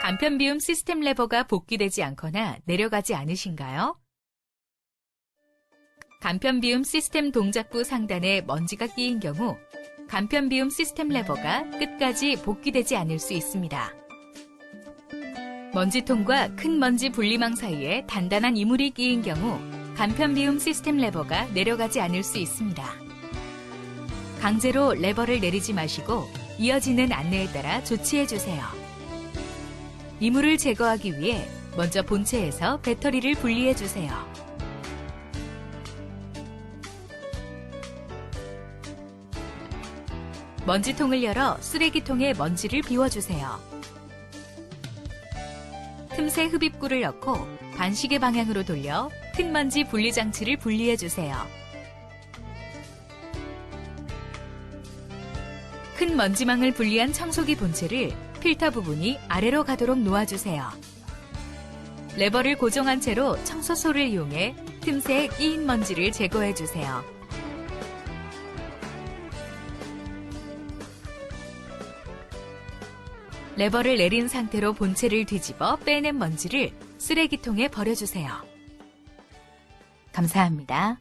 간편 비움 시스템 레버가 복귀되지 않거나 내려가지 않으신가요? 간편 비움 시스템 동작구 상단에 먼지가 끼인 경우 간편 비움 시스템 레버가 끝까지 복귀되지 않을 수 있습니다. 먼지통과 큰 먼지 분리망 사이에 단단한 이물이 끼인 경우 간편 비움 시스템 레버가 내려가지 않을 수 있습니다. 강제로 레버를 내리지 마시고 이어지는 안내에 따라 조치해 주세요. 이물을 제거하기 위해 먼저 본체에서 배터리를 분리해 주세요. 먼지통을 열어 쓰레기통에 먼지를 비워주세요. 틈새 흡입구를 넣고 반시계 방향으로 돌려 큰 먼지 분리 장치를 분리해 주세요. 큰 먼지망을 분리한 청소기 본체를 필터 부분이 아래로 가도록 놓아주세요. 레버를 고정한 채로 청소소를 이용해 틈새에 끼인 먼지를 제거해 주세요. 레버를 내린 상태로 본체를 뒤집어 빼낸 먼지를 쓰레기통에 버려주세요. 감사합니다.